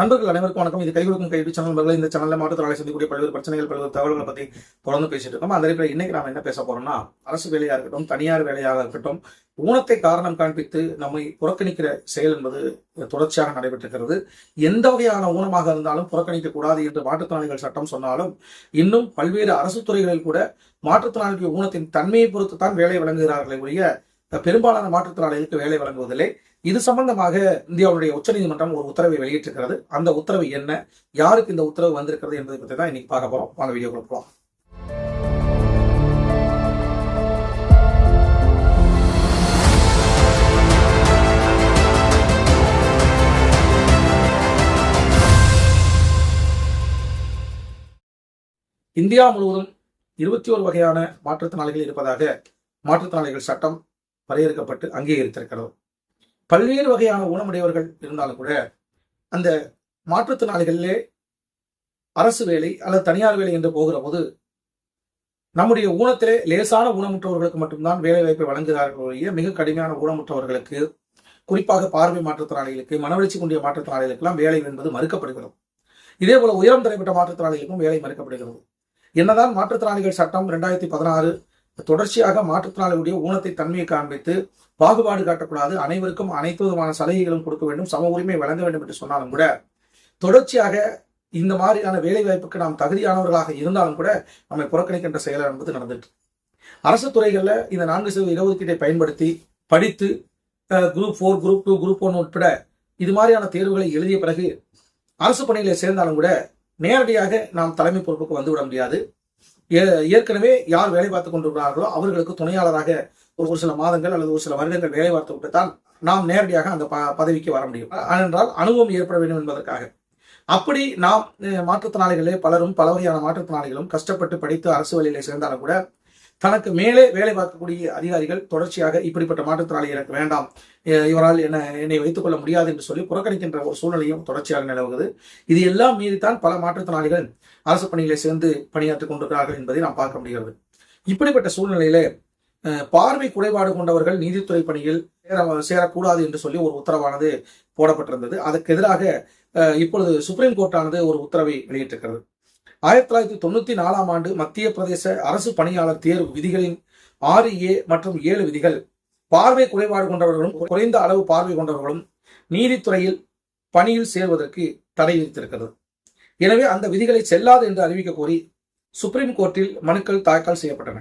நண்பர்கள் அனைவருக்கும் வணக்கம். இது கைகளுக்கும் கைடு சேனல் நண்பர்கள். இந்த சேனல்ல மாற்றுத்திறனாளி சந்திக்கக்கூடிய பல்வேறு பிரச்சனைகள் பல்வேறு தகவல்களை பத்தி தொடர்ந்து பேசிட்டு இருக்கோம். அந்த போல இன்னைக்கு நாம என்ன பேச போறோம்னா அரசு வேலையா இருக்கட்டும் தனியார் வேலையாக இருக்கட்டும் ஊனத்தை காரணம் காண்பித்து நம்மை புறக்கணிக்கிற செயல் என்பது தொடர்ச்சியாக நடைபெற்றிருக்கிறது. எந்த வகையான ஊனமாக இருந்தாலும் புறக்கணிக்க கூடாது என்று மாற்றுத்திறனாளிகள் சட்டம் சொன்னாலும் இன்னும் பல்வேறு அரசு துறைகளில் கூட மாற்றுத்திறனாளிகள் ஊனத்தின் தன்மையை பொறுத்து தான் வேலை வழங்குகிறார்களே ஒழிய பெரும்பாலான மாற்றுத்திறனாளிகளுக்கு வேலை வழங்குவதில்லை. இது சம்பந்தமாக இந்தியாவுடைய உச்சநீதிமன்றம் ஒரு உத்தரவை வெளியிட்டிருக்கிறது. அந்த உத்தரவு என்ன? யாருக்கு இந்த உத்தரவு வந்திருக்கிறது என்பதை பற்றி தான் இன்னைக்கு பார்க்க போறோம். வாங்க வீடியோ போகலாம் இந்தியா முழுவதும் இருபத்தி ஒரு வகையான மாற்றுத்திறனாளிகள் இருப்பதாக மாற்றுத்திறனாளிகள் சட்டம் வரையறுக்கப்பட்டு அங்கீகரித்திருக்கிறது பல்வேறு வகையான ஊனமுடையவர்கள் இருந்தாலும் கூட அந்த மாற்றுத்திறனாளிகளிலே அரசு வேலை அல்லது தனியார் வேலை என்று போகிற போது நம்முடைய ஊனத்திலே லேசான ஊனமுற்றவர்களுக்கு மட்டும்தான் வேலை வாய்ப்பை வழங்குகிறார்கள் மிக கடுமையான ஊனமுற்றவர்களுக்கு குறிப்பாக பார்வை மாற்றுத்திறனாளிகளுக்கு மனவளர்ச்சி கொண்டிய மாற்றுத்திறனாளிகளுக்கெல்லாம் வேலை என்பது மறுக்கப்படுகிறது. இதே போல உயரம் திரைப்பட்ட மாற்றுத்திறனாளிகளுக்கும் வேலை மறுக்கப்படுகிறது. என்னதான் மாற்றுத்திறனாளிகள் சட்டம் இரண்டாயிரத்தி பதினாறு தொடர்ச்சியாக மாற்றுத்திறனாளிகளுடைய ஊனத்தை தன்மையை காண்பித்து பாகுபாடு காட்டக்கூடாது. அனைவருக்கும் அனைத்து விதமான சலுகைகளும் கொடுக்க வேண்டும். சம உரிமை வழங்க வேண்டும் என்று சொன்னாலும் கூட தொடர்ச்சியாக இந்த மாதிரியான வேலை வாய்ப்புக்கு நாம் தகுதியானவர்களாக இருந்தாலும் கூட நம்மை புறக்கணிக்கின்ற செயல் என்பது நடந்துட்டு அரசு துறைகளில் இந்த நான்கு சதவீத இடஒதுக்கீட்டை பயன்படுத்தி படித்து group four group two group one உட்பட இது மாதிரியான தேர்வுகளை எழுதிய பிறகு அரசு பணிகளை சேர்ந்தாலும் கூட நேரடியாக நாம் தலைமை பொறுப்புக்கு வந்துவிட முடியாது. ஏற்கனவே யார் வேலை பார்த்து கொண்டிருக்கிறார்களோ அவர்களுக்கு துணையாளராக ஒரு ஒரு சில மாதங்கள் அல்லது ஒரு சில வருடங்கள் வேலை பார்த்து விட்டு தான் நாம் நேரடியாக அந்த ப- பதவிக்கு வர முடியும். ஏனென்றால் அனுபவம் ஏற்பட வேண்டும் என்பதற்காக. அப்படி நாம் மாற்றுத்திறனாளிகளே பலரும் பல வகையான மாற்றுத்திறனாளிகளும் கஷ்டப்பட்டு படித்து அரசு வழியிலே சேர்ந்தாலும் கூட தனக்கு மேலே வேலை பார்க்கக்கூடிய அதிகாரிகள் தொடர்ச்சியாக இப்படிப்பட்ட மாற்றுத்திறனாளி எனக்கு வேண்டாம். இவரால் என்ன என்னை வைத்துக் கொள்ள முடியாது என்று சொல்லி புறக்கணிக்கின்ற ஒரு சூழ்நிலையும் தொடர்ச்சியாக நிலவுகிறது. இது எல்லாம் மீறித்தான் பல மாற்றுத்திறனாளிகள் அரசு பணிகளை சேர்ந்து பணியாற்றிக் கொண்டிருக்கிறார்கள் என்பதை நாம் பார்க்க முடிகிறது. இப்படிப்பட்ட சூழ்நிலையிலே பார்வை குறைபாடு கொண்டவர்கள் நீதித்துறை பணியில் சேர சேரக்கூடாது என்று சொல்லி ஒரு உத்தரவானது போடப்பட்டிருந்தது. அதற்கு எதிராக இப்பொழுது சுப்ரீம் கோர்ட்டானது ஒரு உத்தரவை வெளியிட்டிருக்கிறது. ஆயிரத்தி தொள்ளாயிரத்தி தொண்ணூத்தி நாலாம் ஆண்டு மத்திய பிரதேச அரசு பணியாளர் தேர்வு விதிகளின் ஆறு ஏ மற்றும் ஏழு விதிகள். பார்வை குறைபாடு கொண்டவர்களும் குறைந்த அளவு பார்வை கொண்டவர்களும் நீதித்துறையில் பணியில் சேர்வதற்கு தடை விதித்திருக்கிறது. எனவே அந்த விதிகளை செல்லாது என்று அறிவிக்க கோரி சுப்ரீம் கோர்ட்டில் மனுக்கள் தாக்கல் செய்யப்பட்டன.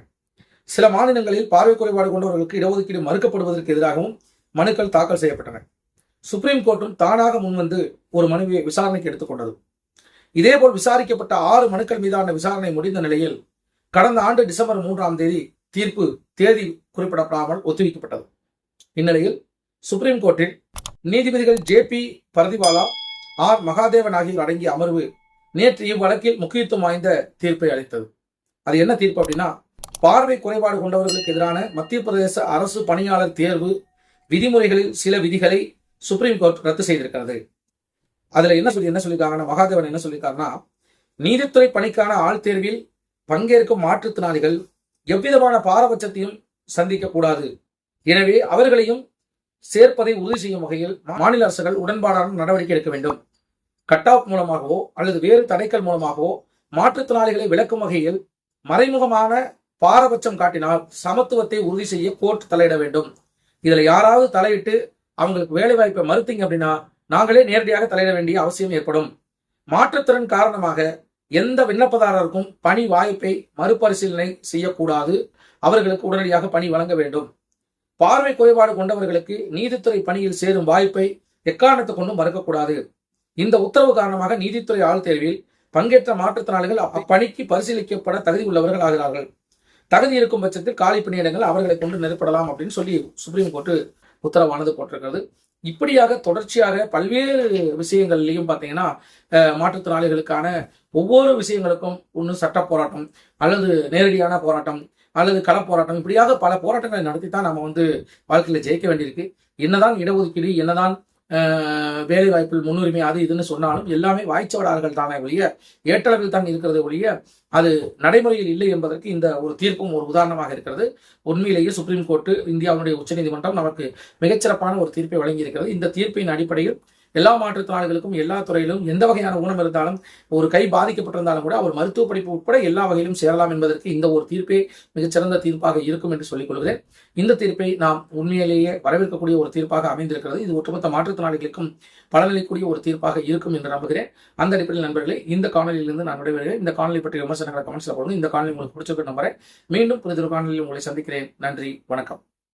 சில மாநிலங்களில் பார்வை குறைபாடு கொண்டவர்களுக்கு இடஒதுக்கீடு மறுக்கப்படுவதற்கு எதிராகவும் மனுக்கள் தாக்கல் செய்யப்பட்டன. சுப்ரீம் கோர்ட்டும் தானாக முன்வந்து ஒரு மனுவை விசாரணைக்கு எடுத்துக்கொண்டது இதேபோல் விசாரிக்கப்பட்ட ஆறு மனுக்கள் மீதான விசாரணை முடிந்த நிலையில் கடந்த ஆண்டு டிசம்பர் மூன்றாம் தேதி தீர்ப்பு தேதி குறிப்பிடப்படாமல் ஒத்திவைக்கப்பட்டது. இந்நிலையில் சுப்ரீம் கோர்ட்டில் நீதிபதிகள் J B Pardiwala R Mahadevan ஆகியோர் அடங்கிய அமர்வு நேற்று இவ்வழக்கில் முக்கியத்துவம் வாய்ந்த தீர்ப்பை அளித்தது. அது என்ன தீர்ப்பு அப்படின்னா பார்வை குறைபாடு கொண்டவர்களுக்கு எதிரான மத்திய பிரதேச அரசு பணியாளர் தேர்வு விதிமுறைகளில் சில விதிகளை சுப்ரீம் கோர்ட் ரத்து செய்திருக்கிறது. அதுல என்ன சொல்லி என்ன சொல்லியிருக்காங்கன்னா மகாதேவன் என்ன சொல்லியிருக்காருன்னா நீதித்துறை பணிக்கான ஆள் தேர்வில் பங்கேற்கும் மாற்றுத்திறனாளிகள் எவ்விதமான பாரபட்சத்தையும் சந்திக்க கூடாது எனவே அவர்களையும் சேர்ப்பதை உறுதி செய்யும் வகையில் மாநில அரசுகள் உடன்பாடான நடவடிக்கை எடுக்க வேண்டும். கட் ஆஃப் மூலமாகவோ அல்லது வேறு தடைக்கள் மூலமாகவோ மாற்றுத்திறனாளிகளை விளக்கும் வகையில் மறைமுகமான பாரபட்சம் காட்டினால் சமத்துவத்தை உறுதி செய்ய கோர்ட் தலையிட வேண்டும். இதுல யாராவது தலையிட்டு அவங்களுக்கு வேலை வாய்ப்பை மறுத்தீங்க அப்படின்னா நாங்களே நேரடியாக தலையிட வேண்டிய அவசியம் ஏற்படும். மாற்றுத்திறன் காரணமாக எந்த விண்ணப்பதாரருக்கும் பணி வாய்ப்பை மறுபரிசீலனை செய்யக்கூடாது. அவர்களுக்கு உடனடியாக பணி வழங்க வேண்டும். பார்வை குறைபாடு கொண்டவர்களுக்கு நீதித்துறை பணியில் சேரும் வாய்ப்பை எக்காரணத்தை கொண்டும் மறுக்கக்கூடாது. இந்த உத்தரவு காரணமாக நீதித்துறை ஆள் தேர்வில் பங்கேற்ற மாற்றுத்திறனாளிகள் அப்பணிக்கு பரிசீலிக்கப்பட தகுதி உள்ளவர்கள் ஆகிறார்கள். தகுதி இருக்கும் பட்சத்தில் காலி பணியிடங்கள் அவர்களை கொண்டு நிரப்படலாம் அப்படின்னு சொல்லி சுப்ரீம் கோர்ட்டு உத்தரவானது போட்டிருக்கிறது. இப்படியாக தொடர்ச்சியாக பல்வேறு விஷயங்கள்லையும் பார்த்தீங்கன்னா மாற்றுத்திறனாளிகளுக்கான ஒவ்வொரு விஷயங்களுக்கும் ஒன்று சட்ட போராட்டம் அல்லது நேரடியான போராட்டம் அல்லது கள போராட்டம் இப்படியாக பல போராட்டங்களை நடத்தி தான் நம்ம வந்து வாழ்க்கையில் ஜெயிக்க வேண்டியிருக்கு. என்னதான் இடஒதுக்கீடு என்னதான் வேலை வாய்ப்பில் முன்னுரிமை அது இதுன்னு சொன்னாலும் எல்லாமே வாய்ச்சவடார்கள் தானே ஒழிய ஏற்றளவில் தான் இருக்கிறது ஒழிய அது நடைமுறையில் இல்லை என்பதற்கு இந்த ஒரு தீர்ப்பும் ஒரு உதாரணமாக இருக்கிறது. உண்மையிலேயே சுப்ரீம் கோர்ட்டு இந்தியாவுடைய உச்சநீதிமன்றம் நமக்கு மிகச்சிறப்பான ஒரு தீர்ப்பை வழங்கியிருக்கிறது. இந்த தீர்ப்பின் அடிப்படையில் எல்லா மாற்றுத்திறனாளிகளுக்கும் எல்லா துறையிலும் எந்த வகையான ஊனம் இருந்தாலும் ஒரு கை பாதிக்கப்பட்டிருந்தாலும் கூட அவர் மருத்துவ படிப்பு உட்பட எல்லா வகையிலும் சேரலாம் என்பதற்கு இந்த ஒரு தீர்ப்பே மிகச்சிறந்த தீர்ப்பாக இருக்கும் என்று சொல்லிக் கொள்கிறேன். இந்த தீர்ப்பை நாம் உண்மையிலேயே வரவேற்கக்கூடிய ஒரு தீர்ப்பாக அமைந்திருக்கிறது. இது ஒட்டுமொத்த மாற்றுத்திறனாளிகளுக்கும் பலனளிக்கூடிய ஒரு தீர்ப்பாக இருக்கும் என்று நம்புகிறேன். அந்த அடிப்படையில் நண்பர்களே இந்த காணொலியிலிருந்து நான் விடைபெறுகிறேன். இந்த காணொலி பற்றிய விமர்சனங்களை கமெண்ட்ஸ்ல போடுங்க. இந்த காணொலி உங்களுக்கு பிடிச்சிருக்க நம்புறேன். மீண்டும் புதிய காணொலியில் உங்களை சந்திக்கிறேன். நன்றி. வணக்கம்.